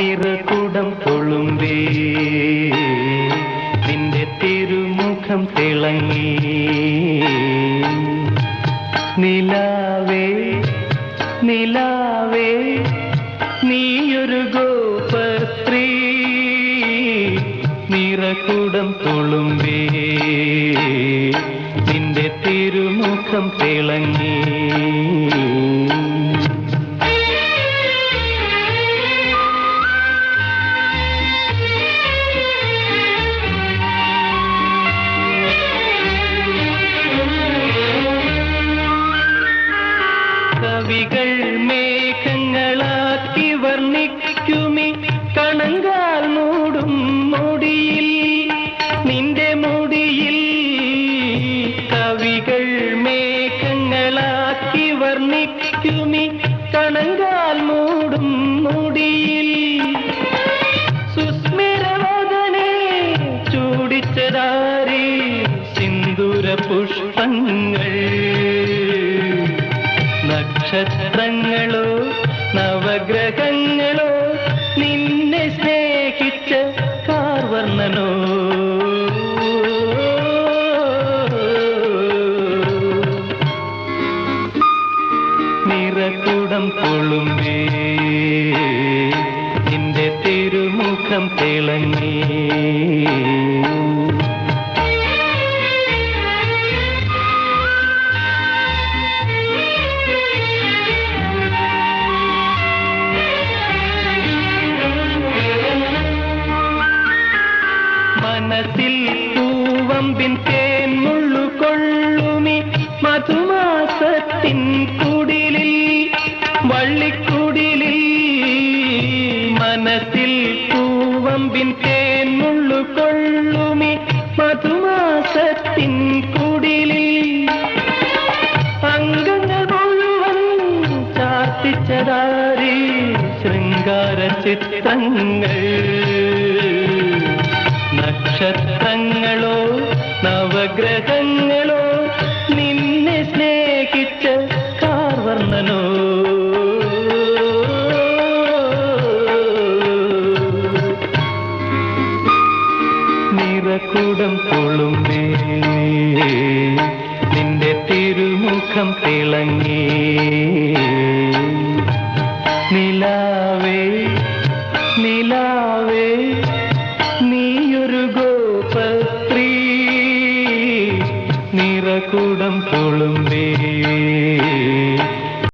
നിറകുടം കൊളുമ്പേ. നിന്റെ തിരുമുഖം തിളങ്ങി. നിലാവേ നിലാവേ നീയൊരു ഗോപത്രീ നിറകുടം തുളുമ്പേ നിന്റെ തിരുമുഖം തിളങ്ങി. കവികൾ മേഘങ്ങളാക്കി വർണിക്കുമി. കണങ്കാൽ മൂടും മുടിയിൽ നിന്റെ മുടിയിൽ കവികൾ മേഘങ്ങളാക്കി വർണിക്കുമി. കണങ്കാൽ മൂടും മുടിയിൽ. സുസ്മിരവദനെ ചൂടിച്ചതാരി സിന്ദൂര പുഷ്പങ്ങൾ നക്ഷത്രങ്ങളോ നവഗ്രഹങ്ങളോ നിന്നെ സ്നേഹിച്ച കാർവർണനോ നിറകുടം കൊളുമ്പേ നിന്റെ തിരുമുഖം തിളങ്ങി. പൂവമ്പിൻ തേൻ മുള്ളു കൊള്ളുമി മധുമാസത്തിൻ കുടിലിൽ വള്ളിക്കുടിലിൽ. മനസ്സിൽ പൂവമ്പിൻ തേൻ മുള്ളു കൊള്ളുമി മധുമാസത്തിൻ കുടിലിൽ. അംഗങ്ങൾ മുഴുവൻ ചാർത്തിച്ചതാരി ശൃംഗാര ചിത്രങ്ങൾ. നക്ഷത്രങ്ങളോ നവഗ്രഹങ്ങളോ നിന്നെ സ്നേഹിച്ച കാർവർണനോ നിറക്കൂടം പൊളുമേ നിന്റെ തിരുമുഖം തിളങ്ങി. നിലാവേ നിലാവേ ഗോപസ്ത്രീ നിറകുടം തുളുമ്പേ